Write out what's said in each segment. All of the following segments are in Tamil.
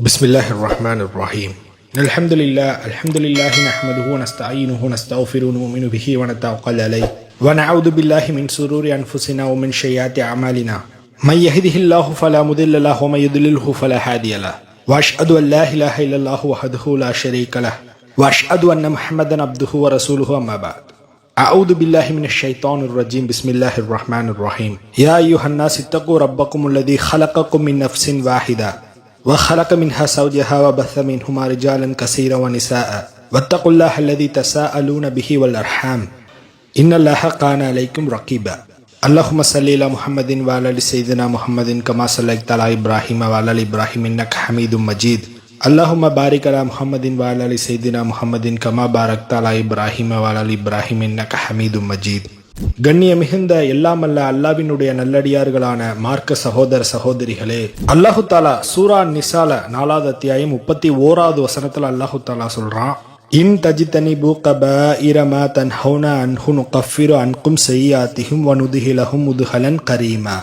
بسم الله الرحمن الرحيم الحمد لله الحمد لله نحمده ونستعينه ونستغفره ونؤمن به ونتوكل عليه ونعوذ بالله من شرور انفسنا ومن سيئات اعمالنا من يهده الله فلا مضل له ومن يضلله فلا هادي له واشهد ان لا اله الا الله وحده لا شريك له واشهد ان محمدا عبده ورسوله اما بعد أعوذ بالله من الشيطان الرجيم بسم الله الرحمن الرحيم يا أيها الناس اتقوا ربكم الذي خلقكم من نفس واحدة وخلق منها زوجها وبث منهما رجالا كثيرا ونساء. واتقوا الله الذي تساءلون به والأرحام. إن الله كان عليكم رقيبا. اللهم صل على محمد وعلى سيدنا محمد كما صليت على إبراهيم وعلى آل إبراهيم إنك حميد مجيد. اللهم بارك على محمد وعلى سيدنا محمد كما باركت على إبراهيم وعلى آل إبراهيم إنك حميد مجيد. கண்ணிய மிகுந்த எல்லாமல்ல அல்லாவினுடைய நல்லடியார்களான மார்க்க சகோதர சகோதரிகளே அல்லாஹு தாலா சூரா நிசால நாலாவது அத்தியாயம் முப்பத்தி ஓராவது வசனத்துல அல்லாஹு தாலா சொல்றான் இன் தஜித்தனி பூகப இரம தன் ஹவுன அன்ஹுனு கஃபிரு அன்கும் செய்யாத்திகும் வனுதுகிலகும் முதுஹலன் கரீமா.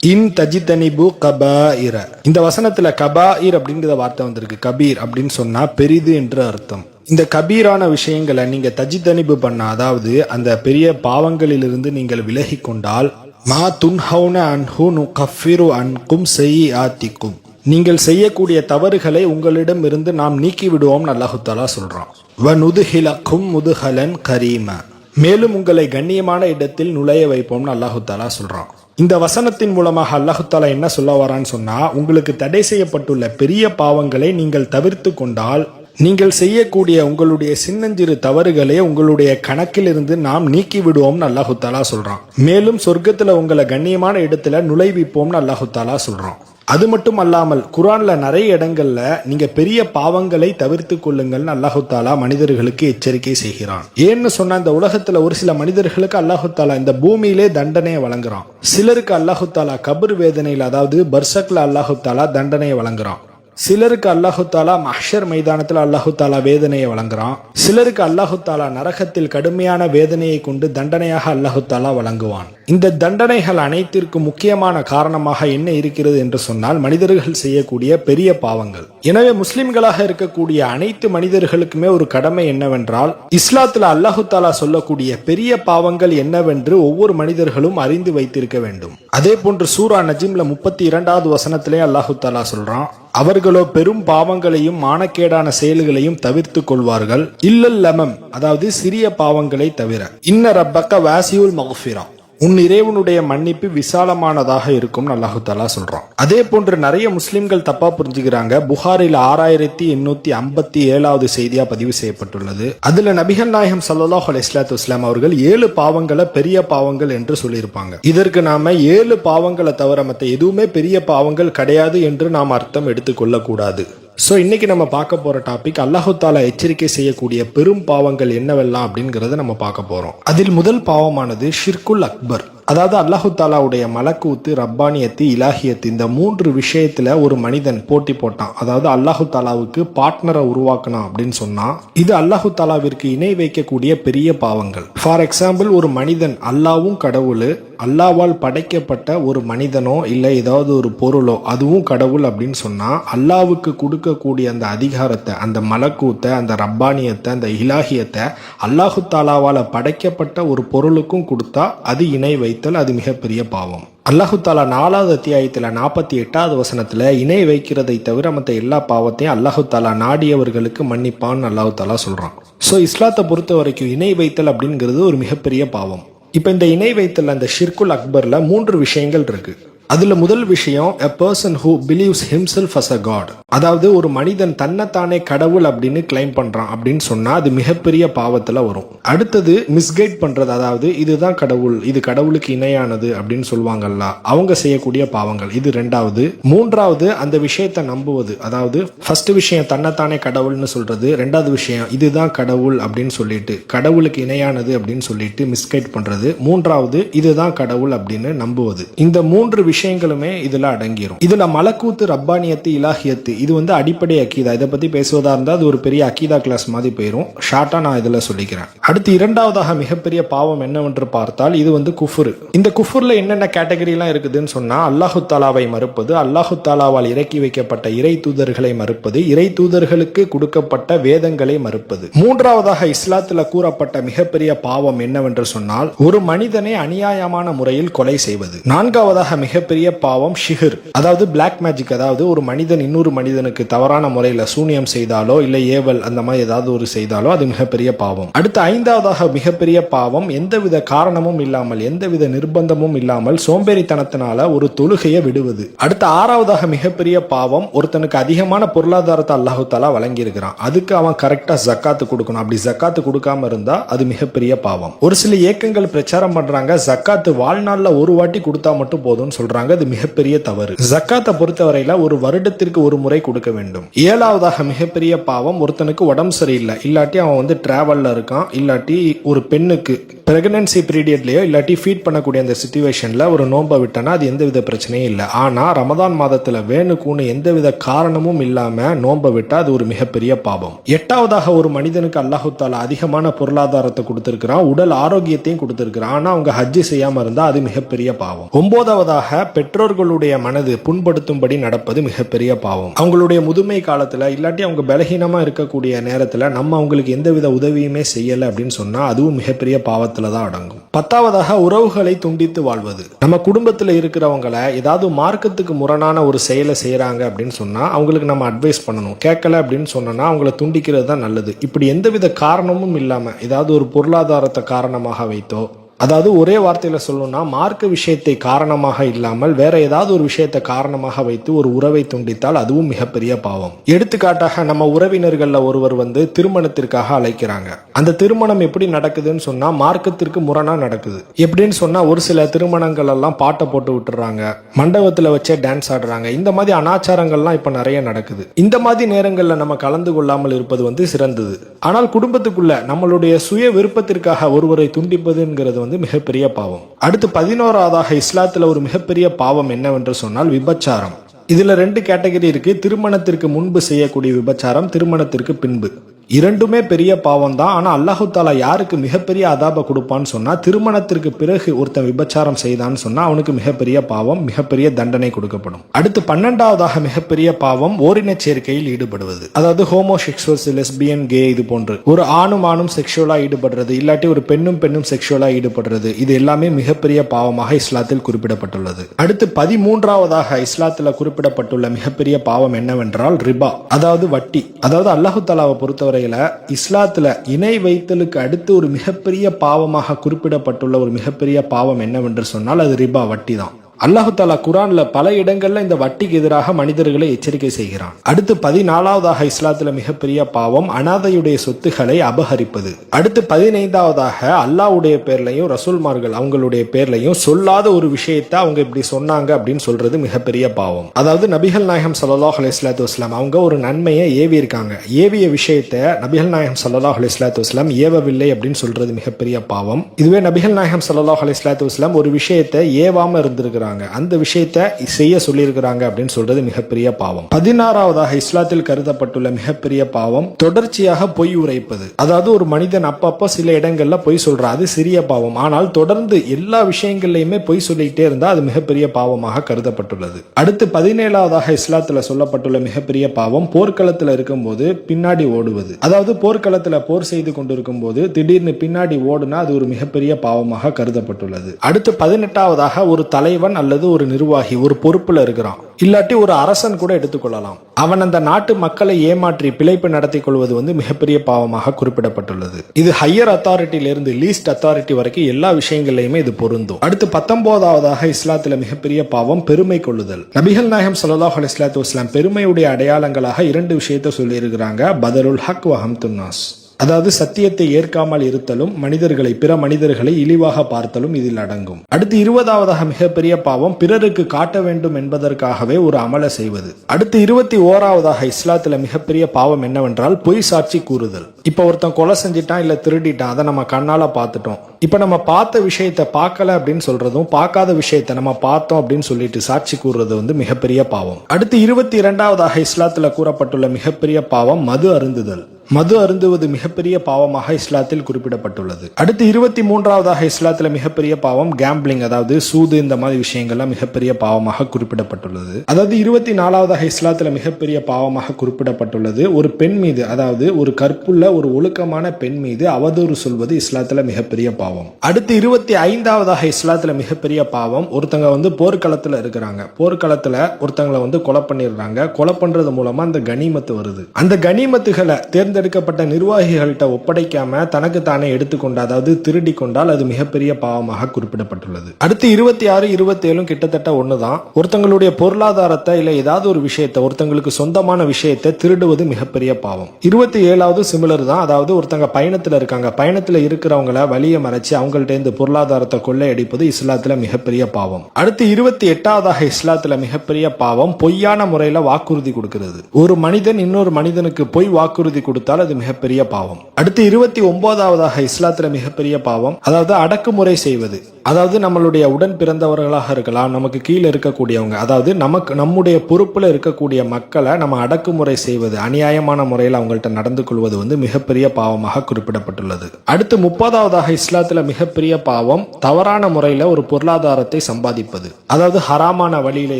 இன் தஜித்தனிபு கபாயிர. இந்த வசனத்துல கபாயிர் அப்படிங்கிற வார்த்தை வந்திருக்கு. கபீர் அப்படின்னு சொன்னா பெரிது என்று அர்த்தம். இந்த கபீரான விஷயங்களை நீங்க தஜித்தனிபு பண்ண அதாவது அந்த பெரிய பாவங்களிலிருந்து நீங்கள் விலகி கொண்டால் மா துன்ஹவுன அன்ஹு நு கஃபிரு அன்கும் செய் ஆத்திக்கும் நீங்கள் செய்யக்கூடிய தவறுகளை உங்களிடம் இருந்து நாம் நீக்கிவிடுவோம் அல்லாஹுத்தாலா அல்லாஹு தாலா சொல்றான். வ நுதுஹிலக்கும் முதுஹலன் கரீம. மேலும் உங்களை கண்ணியமான இடத்தில் நுழைய வைப்போம்னு அல்லாஹுத்தாலா சொல்றான். இந்த வசனத்தின் மூலமாக அல்லாஹுத்தாலா என்ன சொல்ல வரான்னு சொன்னா உங்களுக்கு தடை செய்யப்பட்டுள்ள பெரிய பாவங்களை நீங்கள் தவிர்த்து கொண்டால் நீங்கள் செய்யக்கூடிய உங்களுடைய சின்னஞ்சிறு தவறுகளை உங்களுடைய கணக்கிலிருந்து நாம் நீக்கி விடுவோம்னு அல்லாஹுத்தாலா சொல்றான். மேலும் சொர்க்கத்துல உங்களை கண்ணியமான இடத்துல நுழைவிப்போம்னு அல்லாஹுத்தாலா சொல்றான். அது மட்டும் அல்லாமல் குரான்ல நிறைய இடங்கள்ல நீங்க பெரிய பாவங்களை தவிர்த்து கொள்ளுங்கள்னு அல்லாஹுத்தாலா மனிதர்களுக்கு எச்சரிக்கை செய்கிறான். ஏன்னு சொன்ன இந்த உலகத்துல ஒரு சில மனிதர்களுக்கு அல்லாஹுத்தாலா இந்த பூமியிலே தண்டனையை வழங்குறான். சிலருக்கு அல்லாஹுத்தாலா கபர் வேதனையில் அதாவது பர்சக்ல அல்லாஹுத்தாலா தண்டனையை வழங்குறான். சிலருக்கு அல்லாஹு தாலா மஹ்ஷர் மைதானத்தில் அல்லாஹு தாலா வேதனையை வழங்குறான். சிலருக்கு அல்லாஹு தாலா நரகத்தில் கடுமையான வேதனையை கொண்டு தண்டனையாக அல்லாஹு தாலா வழங்குவான். இந்த தண்டனைகள் அனைத்திற்கும் முக்கியமான காரணமாக என்ன இருக்கிறது என்று சொன்னால் மனிதர்கள் செய்யக்கூடிய பெரிய பாவங்கள். எனவே முஸ்லிம்களாக இருக்கக்கூடிய அனைத்து மனிதர்களுக்குமே ஒரு கடமை என்னவென்றால் இஸ்லாத்துல அல்லாஹு தாலா சொல்லக்கூடிய பெரிய பாவங்கள் என்னவென்று ஒவ்வொரு மனிதர்களும் அறிந்து வைத்திருக்க வேண்டும். அதே போன்று சூரா நஜிம்ல முப்பத்தி இரண்டாவது வசனத்திலே அல்லாஹு தாலா சொல்றான் அவர்களோ பெரும் பாவங்களையும் மானக்கேடான செயல்களையும் தவிர்த்து கொள்வார்கள். இல்லல் லமம் அதாவது சிறிய பாவங்களை தவிர. இன்ன ரப்பக்க வாசியுல் மகஃபிரா உன் இறைவனுடைய மன்னிப்பு விசாலமானதாக இருக்கும் அல்லாஹு தாலா சொல்றான். அதே போன்று நிறைய முஸ்லிம்கள் தப்பா புரிஞ்சுக்கிறாங்க. புகாரில் ஆறாயிரத்தி எண்ணூத்தி ஐம்பத்தி ஏழாவது செய்தியா பதிவு செய்யப்பட்டுள்ளது. அதுல நபிகள் நாயகம் சல்லாஹ் அலிஸ்லாத்து இஸ்லாம் அவர்கள் ஏழு பாவங்களை பெரிய பாவங்கள் என்று சொல்லியிருப்பாங்க. இதற்கு நாம ஏழு பாவங்களை தவிர மற்ற எதுவுமே பெரிய பாவங்கள் கிடையாது என்று நாம் அர்த்தம் எடுத்துக்கொள்ளக்கூடாது ஸோ இன்றைக்கி நம்ம பார்க்க போகிற டாபிக் அல்லாஹுத்தாலா எச்சரிக்கை செய்யக்கூடிய பெரும் பாவங்கள் என்னவெல்லாம் அப்படிங்கிறத நம்ம பார்க்க போகிறோம் அதில் முதல் பாவமானது ஷிர்குல் அக்பர். அதாவது அல்லாஹு தாலாவுடைய மலக்கூத்து ரப்பானியத்து இலாகியத்து இந்த மூன்று விஷயத்துல ஒரு மனிதன் போட்டி போட்டான். அதாவது அல்லாஹு தாலாவுக்கு பார்ட்னரை உருவாக்கணும் அப்படின்னு சொன்னா இது அல்லாஹு தாலாவிற்கு இணை வைக்கக்கூடிய பெரிய பாவங்கள். ஃபார் எக்ஸாம்பிள் ஒரு மனிதன் அல்லாவும் கடவுள் அல்லாவால் படைக்கப்பட்ட ஒரு மனிதனோ இல்லை ஏதாவது ஒரு பொருளோ அதுவும் கடவுள் அப்படின்னு சொன்னா அல்லாவுக்கு கொடுக்கக்கூடிய அந்த அதிகாரத்தை அந்த மலக்கூத்தை அந்த ரப்பானியத்தை அந்த இலாகியத்தை அல்லாஹு தாலாவால் படைக்கப்பட்ட ஒரு பொருளுக்கும் கொடுத்தா அது இணை வைத்தல் அது மிகப்பெரிய பாவம். அல்லாஹு தாலா நாலாவது அத்தியாயத்தில் நாற்பத்தி எட்டாவது வசனத்தில் இணை வைக்கிறதை தவிர மற்ற எல்லா பாவத்தையும் அல்லாஹு தாலா நாடியவர்களுக்கு மன்னிப்பான்னு அல்லாஹு தாலா சொல்கிறான் ஸோ இஸ்லாத்தை பொறுத்த வரைக்கும் இணை வைத்தல் அப்படிங்கிறது ஒரு மிகப்பெரிய பாவம். இப்போ இந்த இணை வைத்தல் அந்த ஷிர்குல் அக்பரில் மூன்று விஷயங்கள் இருக்குது அதுல முதல் விஷயம் a person who believes himself as a god அதாவது ஒரு மனிதன் தன்னைத்தானே கடவுள் அப்படின்னு கிளைம் பண்றான் அப்படின்னு சொன்னா அது மிகப்பெரிய பாவத்துல வரும். அடுத்தது மிஸ்கைட் பண்றது. அதாவது இதுதான் கடவுள் இது கடவுளுக்கு இணையானது அப்படின்னு சொல்லுவாங்கல்ல அவங்க செய்யக்கூடிய பாவங்கள். இது ரெண்டாவது. மூன்றாவது அந்த விஷயத்தை நம்புவது. அதாவது ஃபர்ஸ்ட் விஷயம் தன்னைத்தானே கடவுள்னு சொல்றது. ரெண்டாவது விஷயம் இதுதான் கடவுள் அப்படின்னு சொல்லிட்டு கடவுளுக்கு இணையானது அப்படின்னு சொல்லிட்டு மிஸ்கைட் பண்றது. மூன்றாவது இதுதான் கடவுள் அப்படின்னு நம்புவது. இந்த மூன்று விஷயம் விஷயங்களுமே இதில் அடங்கிடும் இதில் மலக்கூத்து ரப்பானியத்து இலாஹியத்து இது வந்து அடிப்படை அக்கீதா இதை பற்றி பேசுவதாக இருந்தால் அது ஒரு பெரிய அக்கீதா கிளாஸ் மாதிரி போயிடும் ஷார்ட்டாக நான் இதில் சொல்லிக்கிறேன். அடுத்து இரண்டாவதாக மிகப்பெரிய பாவம் என்னவென்று பார்த்தால் இது வந்து குஃபுரு. இந்த குஃபுரில் என்னென்ன கேட்டகரியெலாம் இருக்குதுன்னு சொன்னால் அல்லாஹு தாலாவை மறுப்பது அல்லாஹு தாலாவால் இறக்கி வைக்கப்பட்ட இறை தூதர்களை மறுப்பது இறை தூதர்களுக்கு கொடுக்கப்பட்ட வேதங்களை மறுப்பது. மூன்றாவதாக இஸ்லாத்தில் கூறப்பட்ட மிகப்பெரிய பாவம் என்னவென்று சொன்னால் ஒரு மனிதனை அநியாயமான முறையில் கொலை செய்வது. நான்காவதாக மிகப்பெரிய பாவம் ஷிஹிர். அதாவது பிளாக் மேஜிக் அதாவது ஒரு மனிதன் இன்னொரு மனிதனுக்கு தவறான முறையில் சூனியம் செய்தாலோ இல்லை ஏவல் அந்த மாதிரி ஏதாவது ஒரு செய்தாலோ அது மிகப்பெரிய பாவம். அடுத்து ஐந்தாவதாக மிகப்பெரிய பாவம் எந்தவித காரணமும் இல்லாமல் எந்தவித நிர்பந்தமும் இல்லாமல் சோம்பேறித்தனத்தினால ஒரு தொழுகையை விடுவது. அடுத்து ஆறாவதாக மிகப்பெரிய பாவம் ஒருத்தனுக்கு அதிகமான பொருளாதாரத்தை அல்லாஹு தாலா வழங்கி இருக்கிறான் அதுக்கு அவன் கரெக்டா ஜக்காத்து கொடுக்கணும். அப்படி ஜக்காத்து கொடுக்காம இருந்தா அது மிகப்பெரிய பாவம். ஒரு சில இயக்கங்கள் பிரச்சாரம் பண்றாங்க ஜக்காத்து வாழ்நாள்ல ஒரு வாட்டி கொடுத்தா மட்டும் போதும்னு சொல்றாங்க. அது மிகப்பெரிய தவறு. ஜக்காத்தை பொறுத்தவரையில ஒரு வருடத்திற்கு ஒரு முறை கொடுக்க வேண்டும். ஏழாவதாக மிகப்பெரிய பாவம் ஒருத்தனுக்கு உடம்பு சரியில்லை. இல்லாட்டி அவன் வந்து டிராவல்ல இருக்கான். இல்லாட்டி ஒரு பெண்ணுக்கு பிரெக்னன்சி பீரியட்லயோ இல்லாட்டி ஃபீட் பண்ணக்கூடிய அந்த சுச்சுவேஷன்ல ஒரு நோன்பை விட்டனா அது எந்தவித பிரச்சனையும் இல்லை. ஆனா ரமதான் மாதத்துல வேணுக்குன்னு எந்தவித காரணமும் இல்லாம நோன்பை விட்டா அது ஒரு மிகப்பெரிய பாவம். எட்டாவதாக ஒரு மனிதனுக்கு அல்லாஹு தாலா அதிகமான பொருளாதாரத்தை கொடுத்திருக்கிறான். உடல் ஆரோக்கியத்தையும் கொடுத்திருக்கிறான். ஆனா அவங்க ஹஜ்ஜி செய்யாம இருந்தா அது மிகப்பெரிய பாவம். ஒன்பதாவதாக பெற்றோர்களுடைய மனது புண்படுத்தும்படி நடப்பது மிகப்பெரிய பாவம். அவங்களுடைய முதுமை காலத்துல இல்லாட்டி அவங்க பலகீனமா இருக்கக்கூடிய நேரத்துல நம்ம அவங்களுக்கு எந்தவித உதவியுமே செய்யல அப்படின்னு சொன்னா அதுவும் மிகப்பெரிய பாவத்துல தான் அடங்கும். பத்தாவதாக உறவுகளை துண்டித்து வாழ்வது. நம்ம குடும்பத்துல இருக்கிறவங்களை ஏதாவது மார்க்கத்துக்கு முரணான ஒரு செயலை செய்யறாங்க அப்படின்னு சொன்னா அவங்களுக்கு நம்ம அட்வைஸ் பண்ணணும். கேட்கல அப்படின்னு சொன்னோம்னா அவங்கள துண்டிக்கிறது தான் நல்லது. இப்படி எந்தவித காரணமும் இல்லாம ஏதாவது ஒரு பொருளாதாரத்தை காரணமாக வைத்தோ அதாவது ஒரே வார்த்தையில் சொல்லணும்னா மார்க்க விஷயத்தை காரணமாக இல்லாமல் வேற ஏதாவது ஒரு விஷயத்தை காரணமாக வைத்து ஒரு உறவை துண்டித்தால் அதுவும் மிகப்பெரிய பாவம். எடுத்துக்காட்டாக நம்ம உறவினர்களில் ஒருவர் வந்து திருமணத்திற்காக அழைக்கிறாங்க. அந்த திருமணம் எப்படி நடக்குதுன்னு சொன்னா மார்க்கத்திற்கு முரணா நடக்குது. எப்படின்னு சொன்னா ஒரு சில திருமணங்கள் எல்லாம் பாட்டை போட்டு விட்டுறாங்க மண்டபத்துல வச்சே டான்ஸ் ஆடுறாங்க. இந்த மாதிரி அனாச்சாரங்கள்லாம் இப்ப நிறைய நடக்குது. இந்த மாதிரி நேரங்கள்ல நம்ம கலந்து கொள்ளாமல் இருப்பது வந்து சிறந்தது. ஆனால் குடும்பத்துக்குள்ள நம்மளுடைய சுய விருப்பத்திற்காக ஒருவரை துண்டிப்பதுங்கிறது வந்து மிகப்பெரிய பாவம். அடுத்து பதினோராவதாக இஸ்லாத்துல ஒரு மிகப்பெரிய பாவம் என்னவென்று சொன்னால் விபச்சாரம். இதுல ரெண்டு கேட்டகரி இருக்கு. திருமணத்திற்கு முன்பு செய்யக்கூடிய விபச்சாரம் திருமணத்திற்கு பின்பு. இரண்டுமே பெரிய பாவம் தான் ஆனால் அல்லாஹு தாலா யாருக்கு மிகப்பெரிய அதாபை கொடுப்பான்னு சொன்னால் திருமணத்திற்கு பிறகு ஒருத்தன் விபச்சாரம் செய்தான்னு சொன்னால் அவனுக்கு மிகப்பெரிய பாவம் மிகப்பெரிய தண்டனை கொடுக்கப்படும். அடுத்து பன்னெண்டாவதாக மிகப்பெரிய பாவம் ஓரின சேர்க்கையில் ஈடுபடுவது. அதாவது ஹோமோசெக்சுவல்ஸ் லெஸ்பியன் கே இது போன்று. ஒரு ஆணும் ஆணும் செக்ஷுவலாக ஈடுபடுறது இல்லாட்டி ஒரு பெண்ணும் பெண்ணும் செக்ஷுவலாக ஈடுபடுறது இது எல்லாமே மிகப்பெரிய பாவமாக இஸ்லாத்தில் குறிப்பிடப்பட்டுள்ளது. அடுத்து பதிமூன்றாவதாக இஸ்லாத்தில் குறிப்பிடப்பட்டுள்ள மிகப்பெரிய பாவம் என்னவென்றால் ரிபா அதாவது வட்டி. அதாவது அல்லாஹு தாலாவை முறையில் இஸ்லாத்துல இணை வைத்தலுக்கு அடுத்து ஒரு மிகப்பெரிய பாவமாக குறிப்பிடப்பட்டுள்ள ஒரு மிகப்பெரிய பாவம் என்னவென்று சொன்னால் அது ரிபா வட்டி தான் அல்லாஹு தாலா குரான்ல பல இடங்கள்ல இந்த வட்டிக்கு எதிராக மனிதர்களை எச்சரிக்கை செய்கிறான். அடுத்து பதினாலாவதாக இஸ்லாத்துல மிகப்பெரிய பாவம் அனாதையுடைய சொத்துக்களை அபகரிப்பது. அடுத்து பதினைந்தாவதாக அல்லாஹ்வுடைய பேர்லையும் ரசூல்மார்கள் அவங்களுடைய பேர்லையும் சொல்லாத ஒரு விஷயத்தை அவங்க இப்படி சொன்னாங்க அப்படின்னு சொல்றது மிகப்பெரிய பாவம். அதாவது நபிகள் நாயகம் சல்லாஹ் அலிஸ்லாத்து வஸ்லாம் அவங்க ஒரு நன்மையை ஏவி இருக்காங்க ஏவிய விஷயத்த நபிகள் நாயகம் சல்லாஹ் அலிஸ்லாத்து வஸ்லாம் ஏவவில்லை அப்படின்னு சொல்றது மிகப்பெரிய பாவம். இதுவே நபிகள் நாயகம் சல்லாஹ் அலிஸ்லாத்து வஸ்லாம் ஒரு விஷயத்தை ஏவாம இருந்திருக்கிறாங்க. அந்த விஷயத்தை செய்ய சொல்லியிருக்கிறாங்க அப்படின்னு சொல்றது மிகப்பெரிய பாவம். பதினாறாவதாக இஸ்லாத்தில் கருதப்பட்டுள்ள மிகப்பெரிய பாவம் தொடர்ச்சியாக பொய் உரைப்பது. அதாவது ஒரு மனிதன் அப்பப்போ சில இடங்கள்ல பொய் சொல்றான். அது சிறிய பாவம். ஆனால் தொடர்ந்து எல்லா விஷயங்கள்லையுமே பொய் சொல்லிக்கிட்டே இருந்தா அது மிகப்பெரிய பாவமாக கருதப்பட்டுள்ளது. அடுத்து பதினேழாவதாக இஸ்லாத்துல சொல்லப்பட்டுள்ள மிகப்பெரிய பாவம் போர்க்களத்துல இருக்கும்போது பின்னாடி ஓடுவது. அதாவது போர்க்களத்துல போர் செய்து கொண்டிருக்கும் போது திடீர்னு பின்னாடி ஓடுனா அது ஒரு மிகப்பெரிய பாவமாக கருதப்பட்டுள்ளது. அடுத்து பதினெட்டாவதாக ஒரு தலைவன் அல்லது ஒரு நிர்வாகி ஒரு பொறுப்புல இருக்கிறான். இல்லாட்டி ஒரு அரசன் கூட எடுத்துக்கொள்ளலாம். அவன் அந்த நாட்டு மக்களை ஏமாற்றி பிழைப்பு நடத்தி கொள்வது வந்து மிகப்பெரிய பாவமாக குறிப்பிடப்பட்டுள்ளது. இது ஹையர் அத்தாரிட்டியிலிருந்து லீஸ்ட் அத்தாரிட்டி வரைக்கும் எல்லா விஷயங்கள்லையுமே இது பொருந்தும். அடுத்து பத்தொன்பதாவதாக இஸ்லாத்துல மிகப்பெரிய பாவம் பெருமை கொள்ளுதல். நபிகள் நாயகம் சல்லாஹ் அலி இஸ்லாத்து இஸ்லாம் பெருமையுடைய அடையாளங்களாக இரண்டு விஷயத்தை சொல்லியிருக்கிறாங்க. பதருல் ஹக் வஹம் துன்னாஸ் அதாவது சத்தியத்தை ஏற்காமல் இருத்தலும் மனிதர்களை பிற மனிதர்களை இழிவாக பார்த்தலும் இதில் அடங்கும். அடுத்து இருபதாவதாக மிகப்பெரிய பாவம் பிறருக்கு காட்ட வேண்டும் என்பதற்காகவே ஒரு அமலை செய்வது. அடுத்து இருபத்தி ஓராவதாக இஸ்லாத்துல மிகப்பெரிய பாவம் என்னவென்றால் பொய் சாட்சி கூறுதல். இப்ப ஒருத்தன் கொலை செஞ்சிட்டான் இல்ல திருடிட்டான் அதை நம்ம கண்ணால பார்த்துட்டோம். இப்ப நம்ம பார்த்த விஷயத்தை பார்க்கல அப்படின்னு சொல்றதும் பார்க்காத விஷயத்தை நம்ம பார்த்தோம் அப்படின்னு சொல்லிட்டு சாட்சி கூறுறது வந்து மிகப்பெரிய பாவம். அடுத்து இருபத்தி இரண்டாவதாக இஸ்லாத்துல கூறப்பட்டுள்ள மிகப்பெரிய பாவம் மது அருந்துதல். மது அருந்துவது மிகப்பெரிய பாவமாக இஸ்லாத்தில் குறிப்பிடப்பட்டுள்ளது. அடுத்து இருபத்தி மூன்றாவதாக இஸ்லாத்துல மிகப்பெரிய பாவம் கேம்பிளிங் அதாவது சூது இந்த மாதிரி விஷயங்கள்லாம் மிகப்பெரிய பாவமாக குறிப்பிடப்பட்டுள்ளது. அதாவது இருபத்தி நாலாவதாக இஸ்லாத்துல மிகப்பெரிய பாவமாக குறிப்பிடப்பட்டுள்ளது. ஒரு பெண் மீது அதாவது ஒரு கற்புள்ள ஒரு ஒழுக்கமான பெண் மீது அவதூறு சொல்வது இஸ்லாத்துல மிகப்பெரிய பாவம். அடுத்து இருபத்தி ஐந்தாவதாக இஸ்லாத்துல மிகப்பெரிய பாவம் ஒருத்தங்க வந்து போர்க்களத்துல இருக்கிறாங்க. போர்க்களத்துல ஒருத்தங்களை வந்து கொலை பண்ணிடுறாங்க. கொலை பண்றது மூலமா அந்த கனிமத்து வருது. அந்த கனிமத்துகளை தேர்ந்தெடுக்கப்பட்ட நிர்வாகிகள்கிட்ட ஒப்படைக்காம தனக்கு தானே எடுத்துக்கொண்ட அதாவது திருடி கொண்டால் அது மிகப்பெரிய பாவமாக குறிப்பிடப்பட்டுள்ளது. அடுத்து இருபத்தி ஆறு இருபத்தி ஏழும் கிட்டத்தட்ட ஒண்ணுதான். ஒருத்தங்களுடைய பொருளாதாரத்தை இல்ல ஏதாவது ஒரு விஷயத்தை ஒருத்தங்களுக்கு சொந்தமான விஷயத்தை திருடுவது மிகப்பெரிய பாவம். இருபத்தி ஏழாவது சிமிலர் தான். அதாவது ஒருத்தங்க பயணத்துல இருக்காங்க. பயணத்துல இருக்கிறவங்கள வழியை மறைச்சு அவங்கள்ட்ட இருந்து பொருளாதாரத்தை கொள்ளையடிப்பது இஸ்லாத்துல மிகப்பெரிய பாவம். அடுத்து இருபத்தி எட்டாவதாக இஸ்லாத்துல மிகப்பெரிய பாவம். பொய்யான முறையில வாக்குறுதி கொடுக்கிறது. ஒரு மனிதன் இன்னொரு மனிதனுக்கு பொய் வாக்குறுதி கொடுத்து கொடுத்தால் அது மிகப்பெரிய பாவம். அடுத்து இருபத்தி ஒன்பதாவதாக இஸ்லாத்துல மிகப்பெரிய பாவம். அதாவது அடக்குமுறை செய்வது. அதாவது நம்மளுடைய உடன் பிறந்தவர்களாக இருக்கலாம் நமக்கு கீழே இருக்கக்கூடியவங்க அதாவது நமக்கு நம்முடைய பொறுப்புல இருக்கக்கூடிய மக்களை நம்ம அடக்குமுறை செய்வது அநியாயமான முறையில் அவங்கள்ட்ட நடந்து கொள்வது வந்து மிகப்பெரிய பாவமாக குறிப்பிடப்பட்டுள்ளது. அடுத்து முப்பதாவதாக இஸ்லாத்துல மிகப்பெரிய பாவம் தவறான முறையில ஒரு பொருளாதாரத்தை சம்பாதிப்பது. அதாவது ஹராமான வழியில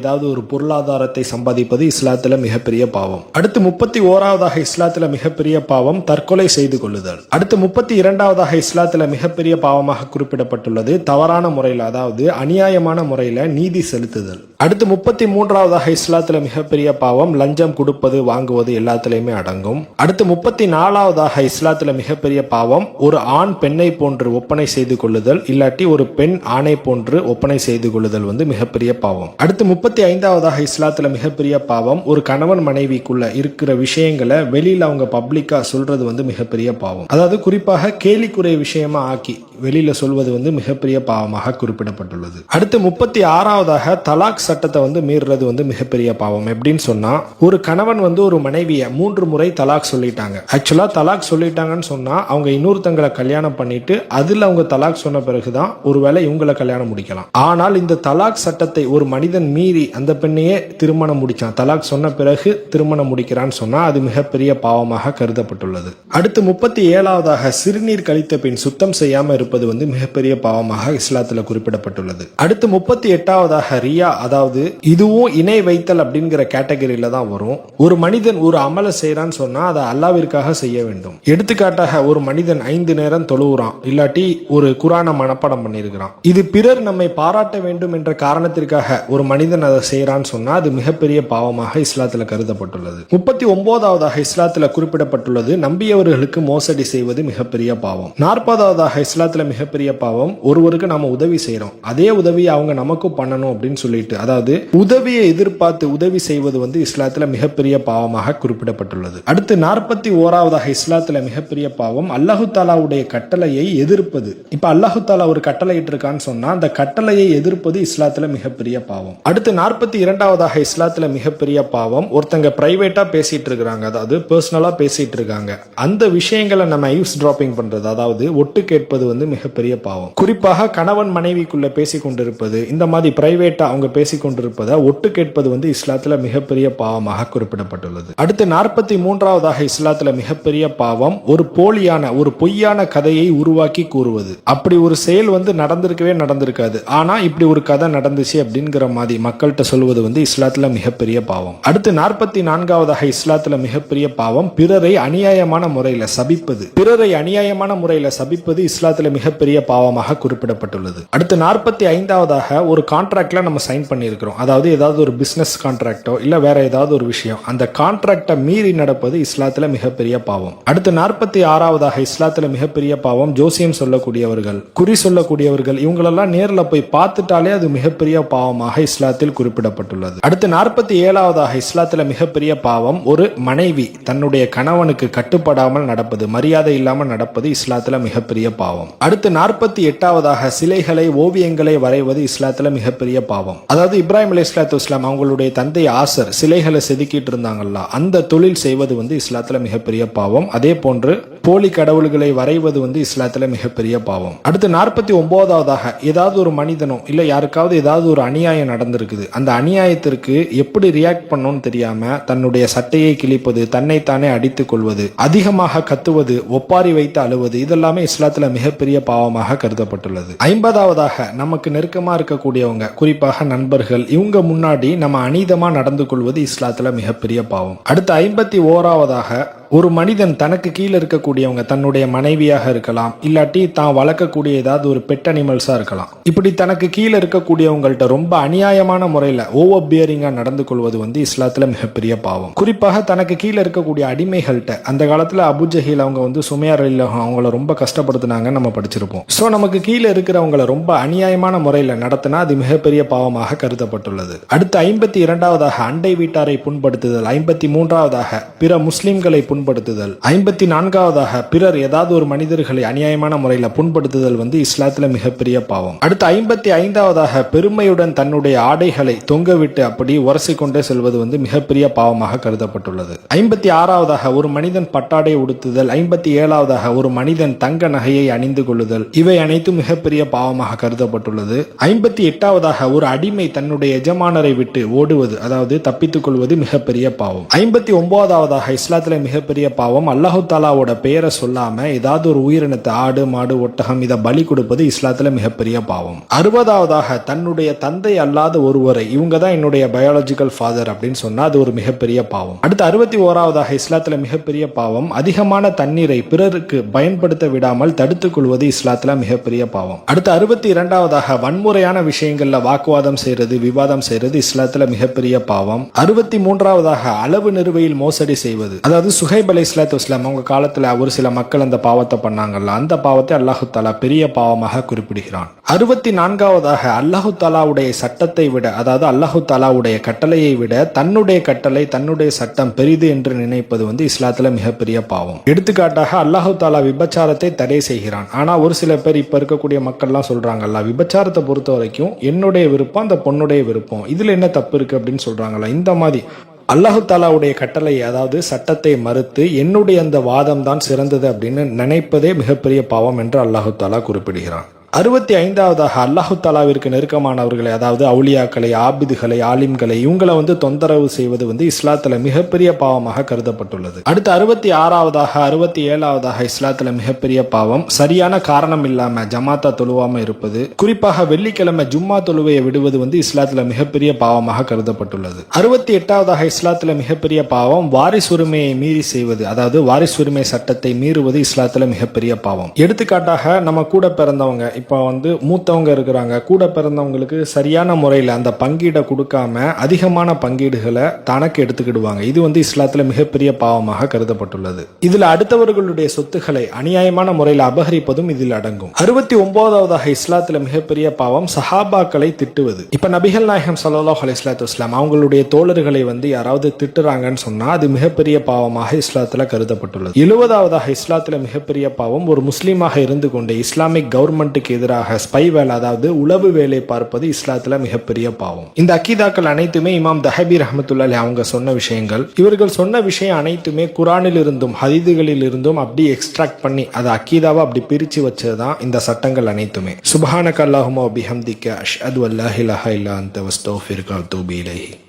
ஏதாவது ஒரு பொருளாதாரத்தை சம்பாதிப்பது இஸ்லாத்துல மிகப்பெரிய பாவம். அடுத்து முப்பத்தி ஓராவதாக இஸ்லாத்துல மிகப்பெரிய பாவம் தற்கொலை செய்து கொள்ளுதல். அடுத்து முப்பத்தி இரண்டாவதாக இஸ்லாத்துல மிகப்பெரிய பாவமாக குறிப்பிடப்பட்டுள்ளது. தவறான முறையில் அதாவது அநியாயமான முறையில நீதி செலுத்துதல். அடுத்து முப்பத்தி மூன்றாவதாக இஸ்லாத்துல மிகப்பெரிய பாவம் லஞ்சம் கொடுப்பது வாங்குவது எல்லாத்துலயுமே அடங்கும். அடுத்து முப்பத்தி நாலாவதாக இஸ்லாத்துல மிகப்பெரிய பாவம் ஒரு ஆண் பெண்ணை போன்று ஒப்பனை செய்து கொள்ளுதல் இல்லாட்டி ஒரு பெண் ஆணை போன்று ஒப்பனை செய்து கொள்ளுதல் வந்து மிகப்பெரிய பாவம். அடுத்து முப்பத்தி ஐந்தாவதாக இஸ்லாத்துல மிகப்பெரிய பாவம் ஒரு கணவன் மனைவிக்குள்ள இருக்கிற விஷயங்களை வெளியில அவங்க பப்ளிக் பப்ளிக்கா சொல்றது வந்து மிகப்பெரிய பாவம். அதாவது குறிப்பாக கேலிக்குறை விஷயமா ஆக்கி வெளியில சொல்வது வந்து மிகப்பெரிய பாவமாக குறிப்பிடப்பட்டுள்ளது. அடுத்து முப்பத்தி ஆறாவதாக தலாக் சட்டத்தை வந்து மீறுறது வந்து மிகப்பெரிய பாவம். எப்படின்னு சொன்னா ஒரு கணவன் வந்து ஒரு மனைவியை மூன்று முறை தலாக் சொல்லிட்டாங்க. ஆக்சுவலா தலாக் சொல்லிட்டாங்கன்னு சொன்னா அவங்க இன்னொருத்தங்களை கல்யாணம் பண்ணிட்டு அதுல அவங்க தலாக் சொன்ன பிறகுதான் ஒருவேளை இவங்களை கல்யாணம் முடிக்கலாம். ஆனால் இந்த தலாக் சட்டத்தை ஒரு மனிதன் மீறி அந்த பெண்ணையே திருமணம் முடிச்சான். தலாக் சொன்ன பிறகு திருமணம் முடிக்கிறான்னு சொன்னா அது மிகப்பெரிய பாவமாக கருதப்பட்டுள்ளது. அடுத்து முப்பத்தி ஏழாவதாக சிறுநீர் கழித்த பின் சுத்தம் செய்யாமல் இருப்பது வந்து மிகப்பெரிய பாவமாக இஸ்லாத்துல குறிப்பிடப்பட்டுள்ளது. அடுத்து முப்பத்தி எட்டாவதாக ரியா அதாவது இதுவும் இணை வைத்தல் அப்படிங்கிற கேட்டகரியில தான் வரும். ஒரு மனிதன் ஒரு அமல செய்யறான்னு சொன்னா அதை அல்லாவிற்காக செய்ய வேண்டும். எடுத்துக்காட்டாக ஒரு மனிதன் ஐந்து நேரம் தொழுவுறான் இல்லாட்டி ஒரு குரான மனப்பாடம் பண்ணியிருக்கிறான். இது பிறர் நம்மை பாராட்ட வேண்டும் என்ற காரணத்திற்காக ஒரு மனிதன் அதை செய்யறான்னு சொன்னா அது மிகப்பெரிய பாவமாக இஸ்லாத்துல கருதப்பட்டுள்ளது. முப்பத்தி ஒன்பதாவதாக இஸ்லாத்துல குறிப்பிடப்பட்டுள்ளது நம்பியவர்களுக்கு மோசடி செய்வது மிகப்பெரிய பாவம். நாற்பதாவதாக இஸ்லாத்துல மிகப்பெரிய பாவம் ஒருவருக்கு நாம உதவி செய்யறோம் அதே உதவியை அவங்க நமக்கும் பண்ணணும் அப்படின்னு சொல்லிட்டு அதாவது உதவியை எதிர்பார்த்து உதவி செய்வது வந்து இஸ்லாத்துல மிகப்பெரிய பாவமாக குறிப்பிடப்பட்டுள்ளது. அடுத்து நாற்பத்தி ஓராவதாக இஸ்லாத்துல மிகப்பெரிய பாவம் அல்லாஹு தாலாவுடைய கட்டளையை எதிர்ப்பது. இப்ப அல்லாஹு தாலா ஒரு கட்டளை இருக்கான்னு சொன்னா அந்த கட்டளையை எதிர்ப்பது இஸ்லாத்துல மிகப்பெரிய பாவம். அடுத்து நாற்பத்தி இரண்டாவதாக இஸ்லாத்துல மிகப்பெரிய பாவம் ஒருத்தங்க பிரைவேட்டா பேசிட்டு இருக்காங்க அதாவது பர்சனலா பேசிட்டு பேசிட்டு இருக்காங்க அந்த விஷயங்களை நம்ம யூஸ் டிராப்பிங் பண்றது. அதாவது ஒட்டு கேட்பது வந்து மிகப்பெரிய பாவம். குறிப்பாக கணவன் மனைவிக்குள்ள பேசி கொண்டிருப்பது இந்த மாதிரி பிரைவேட்டா அவங்க பேசி கொண்டிருப்பதை ஒட்டு கேட்பது வந்து இஸ்லாத்துல மிகப்பெரிய பாவமாக குறிப்பிடப்பட்டுள்ளது. அடுத்து நாற்பத்தி மூன்றாவதாக இஸ்லாத்துல மிகப்பெரிய பாவம் ஒரு போலியான ஒரு பொய்யான கதையை உருவாக்கி கூறுவது. அப்படி ஒரு செயல் வந்து நடந்திருக்கவே நடந்திருக்காது. ஆனா இப்படி ஒரு கதை நடந்துச்சு அப்படிங்கிற மாதிரி மக்கள்கிட்ட சொல்வது வந்து இஸ்லாத்துல மிகப்பெரிய பாவம். அடுத்து நாற்பத்தி நான்காவதாக இஸ்லாத்துல மிகப்பெரிய பாவம் பிறரை அநியாயமான முறையில் சபிப்பது பிறரை அநியாயமான முறையில் சபிப்பது இஸ்லாத்துல மிகப்பெரிய பாவமாக குறிப்பிடப்பட்டுள்ளது. அடுத்து நாற்பத்தி ஐந்தாவதாக ஒரு கான்ட்ராக்ட்ல நம்ம சைன் பண்ணியிருக்கிறோம். அதாவது ஏதாவது ஒரு பிஸ்னஸ் கான்ட்ராக்டோ இல்ல வேற ஏதாவது ஒரு விஷயம் அந்த கான்ட்ராக்டை மீறி நடப்பது இஸ்லாத்தில் மிகப்பெரிய பாவம். அடுத்து நாற்பத்தி ஆறாவதாக இஸ்லாத்துல மிகப்பெரிய பாவம் ஜோசியம் சொல்லக்கூடியவர்கள் குறி சொல்லக்கூடியவர்கள் இவங்களெல்லாம் நேர்ல போய் பார்த்துட்டாலே அது மிகப்பெரிய பாவமாக இஸ்லாத்தில் குறிப்பிடப்பட்டுள்ளது. அடுத்து நாற்பத்தி ஏழாவதாக இஸ்லாத்துல மிகப்பெரிய பாவம் ஒரு மனைவி தன்னுடைய கணவன் கணவனுக்கு கட்டுப்படாமல் நடப்பது மரியாதை இல்லாமல் நடப்பது இஸ்லாத்துல மிகப்பெரிய பாவம். அடுத்து நாற்பத்தி எட்டாவதாக சிலைகளை ஓவியங்களை வரைவது இஸ்லாத்துல மிகப்பெரிய பாவம். அதாவது இப்ராஹிம் அலி இஸ்லாத்து இஸ்லாம் அவங்களுடைய தந்தை ஆசர் சிலைகளை செதுக்கிட்டு இருந்தாங்கல்ல அந்த தொழில் செய்வது வந்து இஸ்லாத்துல மிகப்பெரிய பாவம். அதே போன்று போலி கடவுள்களை வரைவது வந்து இஸ்லாத்துல மிகப்பெரிய பாவம். அடுத்து நாற்பத்தி ஒன்பதாவதாக ஏதாவது ஒரு மனிதனோ இல்ல யாருக்காவது ஏதாவது ஒரு அநியாயம் நடந்திருக்குது. அந்த அநியாயத்திற்கு எப்படி ரியாக்ட் பண்ணணும்னு தெரியாம தன்னுடைய சட்டையை கிழிப்பது தன்னைத்தானே அடித்துக் கொள்வது அதிகமாக கத்துவது ஒப்பாரி வைத்து அழுவது இதெல்லாமே இஸ்லாத்துல மிகப்பெரிய பாவமாக கருதப்பட்டுள்ளது. ஐம்பதாவதாக நமக்கு நெருக்கமா இருக்கக்கூடியவங்க குறிப்பாக நண்பர்கள் இவங்க முன்னாடி நம்ம அநீதமா நடந்து கொள்வது இஸ்லாத்துல மிகப்பெரிய பாவம். அடுத்து ஐம்பத்தி ஓராவதாக ஒரு மனிதன் தனக்கு கீழே இருக்கக்கூடியவங்க தன்னுடைய மனைவியாக இருக்கலாம் இல்லாட்டி தான் வளர்க்கக்கூடிய ஏதாவது ஒரு பெட் அனிமல்ஸாக இருக்கலாம். இப்படி தனக்கு கீழே இருக்கக்கூடியவங்கள்ட்ட ரொம்ப அநியாயமான முறையில் ஓவர் பியரிங்காக நடந்து கொள்வது வந்து இஸ்லாத்தில் மிகப்பெரிய பாவம். குறிப்பாக தனக்கு கீழே இருக்கக்கூடிய அடிமைகள்கிட்ட அந்த காலத்தில் அபுஜஹீல் அவங்க வந்து சுமையார் அவங்கள ரொம்ப கஷ்டப்படுத்தினாங்க நம்ம படிச்சிருப்போம். ஸோ நமக்கு கீழே இருக்கிறவங்கள ரொம்ப அநியாயமான முறையில் நடத்தினா அது மிகப்பெரிய பாவமாக கருதப்பட்டுள்ளது. அடுத்து ஐம்பத்தி இரண்டாவதாக அண்டை வீட்டாரை புண்படுத்துதல் ஐம்பத்தி மூன்றாவதாக பிற முஸ்லிம்களை புண்படுத்துதல். ஐம்பத்தி நான்காவதாக பிறர் ஏதாவது ஒரு மனிதர்களை அநியாயமான முறையில் புண்படுத்துதல் வந்து இஸ்லாத்துல மிகப்பெரிய பாவம். அடுத்து ஐம்பத்தி ஐந்தாவதாக பெருமையுடன் தன்னுடைய ஆடைகளை தொங்கவிட்டு அப்படி உரசி கொண்டே செல்வது வந்து மிகப்பெரிய பாவமாக கருதப்பட்டுள்ளது. ஐம்பத்தி ஆறாவதாக ஒரு மனிதன் பட்டாடை உடுத்துதல் ஐம்பத்தி ஏழாவதாக ஒரு மனிதன் தங்க நகையை அணிந்து கொள்ளுதல் இவை அனைத்தும் மிகப்பெரிய பாவமாக கருதப்பட்டுள்ளது. ஐம்பத்தி எட்டாவதாக ஒரு அடிமை தன்னுடைய எஜமானரை விட்டு ஓடுவது அதாவது தப்பித்துக் கொள்வது மிகப்பெரிய பாவம். ஐம்பத்தி ஒன்பதாவதாக இஸ்லாத்துல மிகப்பெரிய பாவம். அல்லாஹு தாலாவோட பெயரை சொல்லாம ஏதாவது ஒரு உயிரினத்தை ஆடு மாடு ஒட்டகம் இதை பலி கொடுப்பது இஸ்லாத்துல மிகப்பெரிய பாவம். அறுபதாவதாக தன்னுடைய தந்தை அல்லாத ஒருவரை இவங்க தான் என்னுடைய பயாலஜிக்கல் ஃபாதர் அப்படின்னு சொன்னா அது ஒரு மிகப்பெரிய பாவம். அடுத்து அறுபத்தி ஓராவதாக இஸ்லாத்துல மிகப்பெரிய பாவம். அதிகமான தண்ணீரை பிறருக்கு பயன்படுத்த விடாமல் தடுத்துக் கொள்வது இஸ்லாத்துல மிகப்பெரிய பாவம். அடுத்து அறுபத்தி இரண்டாவதாக வன்முறையான விஷயங்கள்ல வாக்குவாதம் செய்யறது விவாதம் செய்யறது இஸ்லாத்துல மிகப்பெரிய பாவம். அறுபத்தி மூன்றாவதாக அளவு நிறுவையில் மோசடி செய்வது. அதாவது சுஹைப் அலி இஸ்லாத்து இஸ்லாம் அவங்க காலத்துல ஒரு சில மக்கள் அந்த பாவத்தை பண்ணாங்கல்ல அந்த பாவத்தை அல்லாஹு தாலா பெரிய பாவமாக குறிப்பிடுகிறான். அறுபத்தி நான்காவதாக அல்லாஹு தாலாவுடைய சட்டத்தை விட அதாவது அல்லாஹு தாலாவுடைய கட்டளையை விட தன்னுடைய கட்டளை தன்னுடைய சட்டம் பெரிது என்று நினைப்பது வந்து இஸ்லாத்துல மிகப்பெரிய பாவம். எடுத்துக்காட்டாக அல்லாஹு தாலா விபச்சாரத்தை தடை செய்கிறான். ஆனா ஒரு சில பேர் இப்ப இருக்கக்கூடிய மக்கள்லாம் சொல்றாங்கல்ல விபச்சாரத்தை பொறுத்த வரைக்கும் என்னுடைய விருப்பம் அந்த பொண்ணுடைய விருப்பம். இதுல என்ன தப்பு இருக்கு அப்படின்னு சொல்கிறாங்களா இந்த மாதிரி அல்லாஹு தாலாவுடைய கட்டளை அதாவது சட்டத்தை மறுத்து என்னுடைய அந்த வாதம் தான் சிறந்தது அப்படின்னு நினைப்பதே மிகப்பெரிய பாவம் என்று அல்லாஹு தாலா குறிப்பிடுகிறான். அறுபத்தி ஐந்தாவதாக அல்லாஹு தாலாவிற்கு நெருக்கமானவர்களை அதாவது அவுளியாக்களை ஆபிதுகளை ஆலிம்களை இவங்களை வந்து தொந்தரவு செய்வது வந்து இஸ்லாத்துல மிகப்பெரிய பாவமாக கருதப்பட்டுள்ளது. அடுத்து அறுபத்தி ஆறாவதாக அறுபத்தி ஏழாவதாக இஸ்லாத்துல மிகப்பெரிய பாவம் சரியான காரணம் இல்லாம ஜமாத்தா தொழுவாம இருப்பது குறிப்பாக வெள்ளிக்கிழமை ஜும்மா தொழுவையை விடுவது வந்து இஸ்லாத்துல மிகப்பெரிய பாவமாக கருதப்பட்டுள்ளது. அறுபத்தி எட்டாவதாக இஸ்லாத்துல மிகப்பெரிய பாவம் வாரிசு உரிமையை மீறி செய்வது அதாவது வாரிசு உரிமை சட்டத்தை மீறுவது இஸ்லாத்துல மிகப்பெரிய பாவம். எடுத்துக்காட்டாக நம்ம கூட பிறந்தவங்க இப்போ வந்து மூத்தவங்க இருக்கிறாங்க கூட பிறந்தவங்களுக்கு சரியான முறையில் அந்த பங்கீடை கொடுக்காம அதிகமான பங்கீடுகளை தனக்கு எடுத்துக்கிடுவாங்க. இது வந்து இஸ்லாத்தில் மிகப்பெரிய பாவமாக கருதப்பட்டுள்ளது. இதில் அடுத்தவர்களுடைய சொத்துக்களை அநியாயமான முறையில் அபகரிப்பதும் இதில் அடங்கும். அறுபத்தி ஒன்பதாவதாக இஸ்லாத்தில் மிகப்பெரிய பாவம் சஹாபாக்களை திட்டுவது. இப்போ நபிகள் நாயகம் சல்லாஹ் அலிஸ்லாத்து இஸ்லாம் அவங்களுடைய தோழர்களை வந்து யாராவது திட்டுறாங்கன்னு சொன்னால் அது மிகப்பெரிய பாவமாக இஸ்லாத்தில் கருதப்பட்டுள்ளது. எழுபதாவதாக இஸ்லாத்தில் மிகப்பெரிய பாவம் ஒரு முஸ்லீமாக இருந்து கொண்டு இஸ்லாமிக் கவர்மெண்ட்டுக்கு எதிராக ஸ்பை வேலை அதாவது உளவு வேலை பார்ப்பது இஸ்லாத்துல மிகப்பெரிய பாவம். இந்த அக்கீதாக்கள் அனைத்துமே இமாம் தஹபி ரஹமத்துல்லாஹி அவங்க சொன்ன விஷயங்கள். இவர்கள் சொன்ன விஷயம் அனைத்துமே குரானில் இருந்தும் ஹதீதுகளில் இருந்தும் அப்படி எக்ஸ்ட்ராக்ட் பண்ணி அதை அக்கீதாவை அப்படி பிரிச்சு வச்சதுதான் இந்த சட்டங்கள் அனைத்துமே. சுபஹானக அல்லாஹுமா பிஹம்திக்க அஷ்ஹது அல்லாஹ் இலஹ இல்லா அந்த வஸ்தௌஃபிருக வத்தூபு